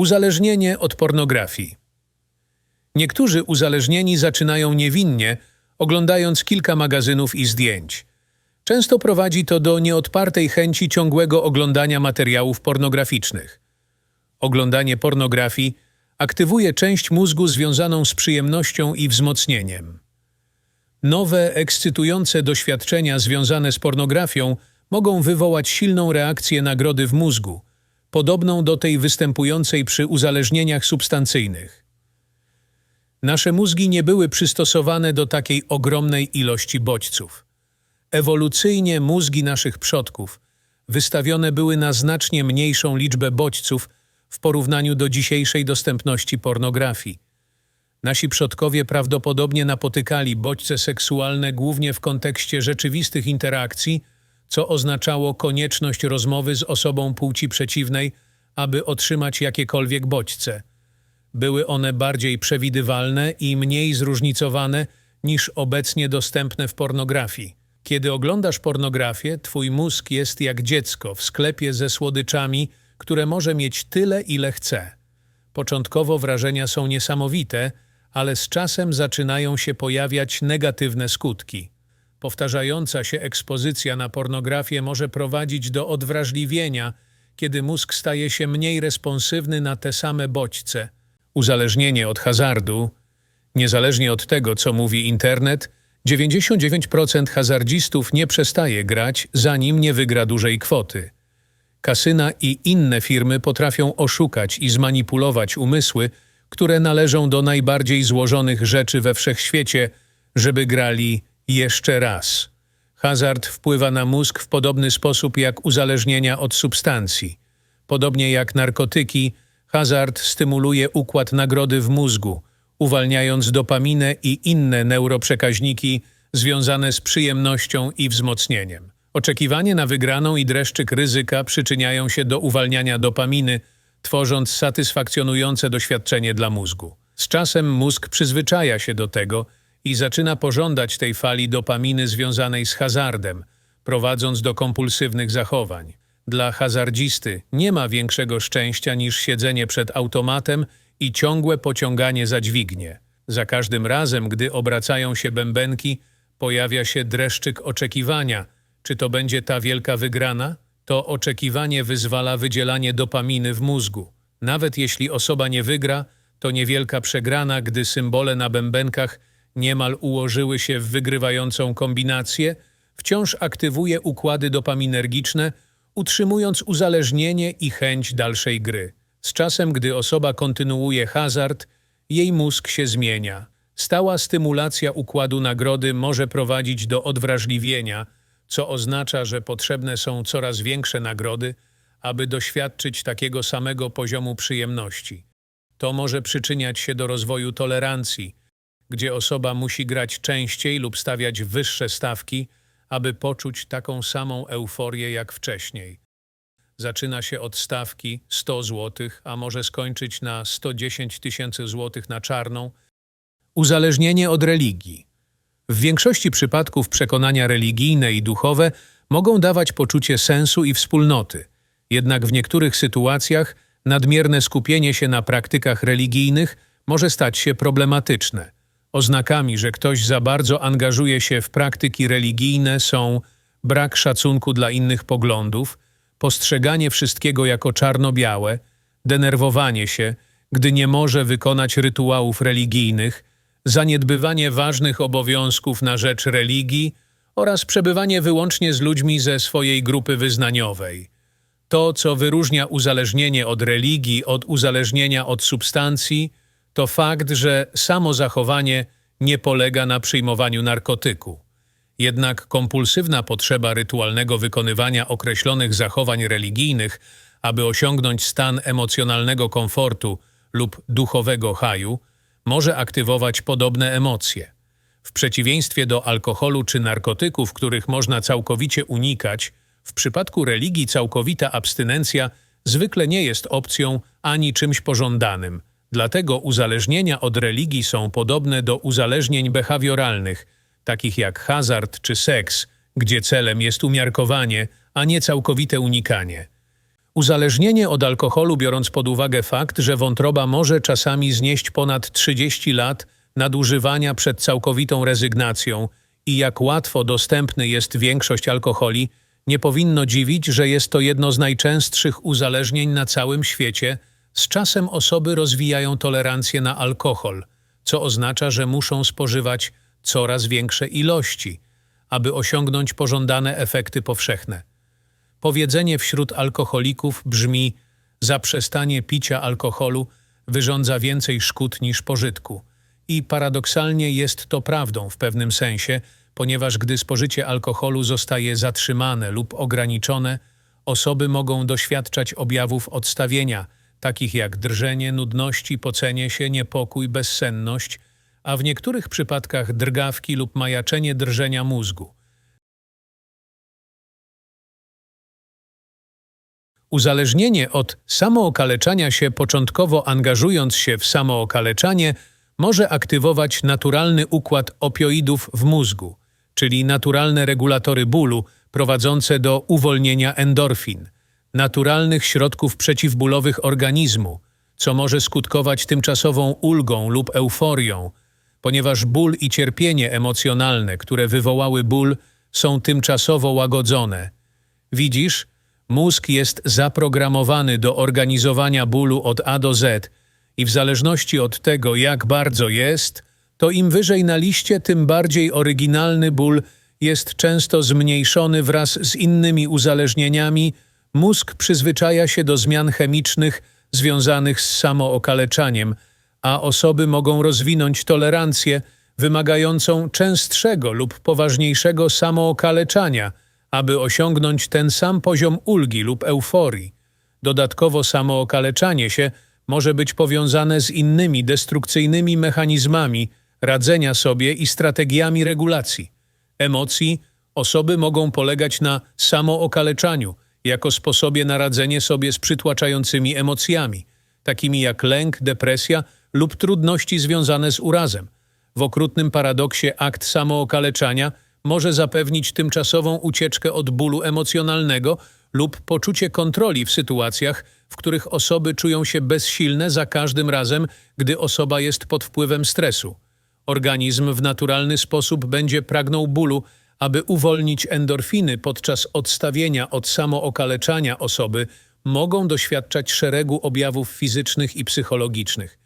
Uzależnienie od pornografii. Niektórzy uzależnieni zaczynają niewinnie, oglądając kilka magazynów i zdjęć. Często prowadzi to do nieodpartej chęci ciągłego oglądania materiałów pornograficznych. Oglądanie pornografii aktywuje część mózgu związaną z przyjemnością i wzmocnieniem. Nowe, ekscytujące doświadczenia związane z pornografią mogą wywołać silną reakcję nagrody w mózgu, podobną do tej występującej przy uzależnieniach substancyjnych. Nasze mózgi nie były przystosowane do takiej ogromnej ilości bodźców. Ewolucyjnie mózgi naszych przodków wystawione były na znacznie mniejszą liczbę bodźców w porównaniu do dzisiejszej dostępności pornografii. Nasi przodkowie prawdopodobnie napotykali bodźce seksualne głównie w kontekście rzeczywistych interakcji, co oznaczało konieczność rozmowy z osobą płci przeciwnej, aby otrzymać jakiekolwiek bodźce. Były one bardziej przewidywalne i mniej zróżnicowane niż obecnie dostępne w pornografii. Kiedy oglądasz pornografię, twój mózg jest jak dziecko w sklepie ze słodyczami, które może mieć tyle, ile chce. Początkowo wrażenia są niesamowite, ale z czasem zaczynają się pojawiać negatywne skutki. Powtarzająca się ekspozycja na pornografię może prowadzić do odwrażliwienia, kiedy mózg staje się mniej responsywny na te same bodźce. Uzależnienie od hazardu, niezależnie od tego, co mówi internet, 99% hazardzistów nie przestaje grać, zanim nie wygra dużej kwoty. Kasyna i inne firmy potrafią oszukać i zmanipulować umysły, które należą do najbardziej złożonych rzeczy we wszechświecie, żeby grali jeszcze raz. Hazard wpływa na mózg w podobny sposób jak uzależnienia od substancji. Podobnie jak narkotyki, hazard stymuluje układ nagrody w mózgu, uwalniając dopaminę i inne neuroprzekaźniki związane z przyjemnością i wzmocnieniem. Oczekiwanie na wygraną i dreszczyk ryzyka przyczyniają się do uwalniania dopaminy, tworząc satysfakcjonujące doświadczenie dla mózgu. Z czasem mózg przyzwyczaja się do tego i zaczyna pożądać tej fali dopaminy związanej z hazardem, prowadząc do kompulsywnych zachowań. Dla hazardzisty nie ma większego szczęścia niż siedzenie przed automatem i ciągłe pociąganie za dźwignię. Za każdym razem, gdy obracają się bębenki, pojawia się dreszczyk oczekiwania. Czy to będzie ta wielka wygrana? To oczekiwanie wyzwala wydzielanie dopaminy w mózgu. Nawet jeśli osoba nie wygra, to niewielka przegrana, gdy symbole na bębenkach niemal ułożyły się w wygrywającą kombinację, wciąż aktywuje układy dopaminergiczne, utrzymując uzależnienie i chęć dalszej gry. Z czasem, gdy osoba kontynuuje hazard, jej mózg się zmienia. Stała stymulacja układu nagrody może prowadzić do odwrażliwienia, co oznacza, że potrzebne są coraz większe nagrody, aby doświadczyć takiego samego poziomu przyjemności. To może przyczyniać się do rozwoju tolerancji, gdzie osoba musi grać częściej lub stawiać wyższe stawki, aby poczuć taką samą euforię jak wcześniej. Zaczyna się od stawki 100 zł, a może skończyć na 110 tysięcy złotych na czarną. Uzależnienie od religii. W większości przypadków przekonania religijne i duchowe mogą dawać poczucie sensu i wspólnoty. Jednak w niektórych sytuacjach nadmierne skupienie się na praktykach religijnych może stać się problematyczne. Oznakami, że ktoś za bardzo angażuje się w praktyki religijne są brak szacunku dla innych poglądów, postrzeganie wszystkiego jako czarno-białe, denerwowanie się, gdy nie może wykonać rytuałów religijnych, zaniedbywanie ważnych obowiązków na rzecz religii oraz przebywanie wyłącznie z ludźmi ze swojej grupy wyznaniowej. To, co wyróżnia uzależnienie od religii od uzależnienia od substancji, to fakt, że samo zachowanie nie polega na przyjmowaniu narkotyku. Jednak kompulsywna potrzeba rytualnego wykonywania określonych zachowań religijnych, aby osiągnąć stan emocjonalnego komfortu lub duchowego haju, może aktywować podobne emocje. W przeciwieństwie do alkoholu czy narkotyków, których można całkowicie unikać, w przypadku religii całkowita abstynencja zwykle nie jest opcją ani czymś pożądanym. Dlatego uzależnienia od religii są podobne do uzależnień behawioralnych, takich jak hazard czy seks, gdzie celem jest umiarkowanie, a nie całkowite unikanie. Uzależnienie od alkoholu, biorąc pod uwagę fakt, że wątroba może czasami znieść ponad 30 lat nadużywania przed całkowitą rezygnacją i jak łatwo dostępny jest większość alkoholi, nie powinno dziwić, że jest to jedno z najczęstszych uzależnień na całym świecie. Z czasem osoby rozwijają tolerancję na alkohol, co oznacza, że muszą spożywać coraz większe ilości, aby osiągnąć pożądane efekty powszechne. Powiedzenie wśród alkoholików brzmi: zaprzestanie picia alkoholu wyrządza więcej szkód niż pożytku. I paradoksalnie jest to prawdą w pewnym sensie, ponieważ gdy spożycie alkoholu zostaje zatrzymane lub ograniczone, osoby mogą doświadczać objawów odstawienia, takich jak drżenie, nudności, pocenie się, niepokój, bezsenność, a w niektórych przypadkach drgawki lub majaczenie drżenia mózgu. Uzależnienie od samookaleczania się, początkowo angażując się w samookaleczanie, może aktywować naturalny układ opioidów w mózgu, czyli naturalne regulatory bólu prowadzące do uwolnienia endorfin, naturalnych środków przeciwbólowych organizmu, co może skutkować tymczasową ulgą lub euforią, ponieważ ból i cierpienie emocjonalne, które wywołały ból, są tymczasowo łagodzone. Widzisz, mózg jest zaprogramowany do organizowania bólu od A do Z i w zależności od tego, jak bardzo jest, to im wyżej na liście, tym bardziej oryginalny ból jest często zmniejszony wraz z innymi uzależnieniami. Mózg przyzwyczaja się do zmian chemicznych związanych z samookaleczaniem, a osoby mogą rozwinąć tolerancję wymagającą częstszego lub poważniejszego samookaleczania, aby osiągnąć ten sam poziom ulgi lub euforii. Dodatkowo samookaleczanie się może być powiązane z innymi destrukcyjnymi mechanizmami radzenia sobie i strategiami regulacji. Emocji osoby mogą polegać na samookaleczaniu jako sposobie na radzenie sobie z przytłaczającymi emocjami, takimi jak lęk, depresja lub trudności związane z urazem. W okrutnym paradoksie akt samookaleczania może zapewnić tymczasową ucieczkę od bólu emocjonalnego lub poczucie kontroli w sytuacjach, w których osoby czują się bezsilne za każdym razem, gdy osoba jest pod wpływem stresu. Organizm w naturalny sposób będzie pragnął bólu, aby uwolnić endorfiny podczas odstawienia od samookaleczania osoby mogą doświadczać szeregu objawów fizycznych i psychologicznych.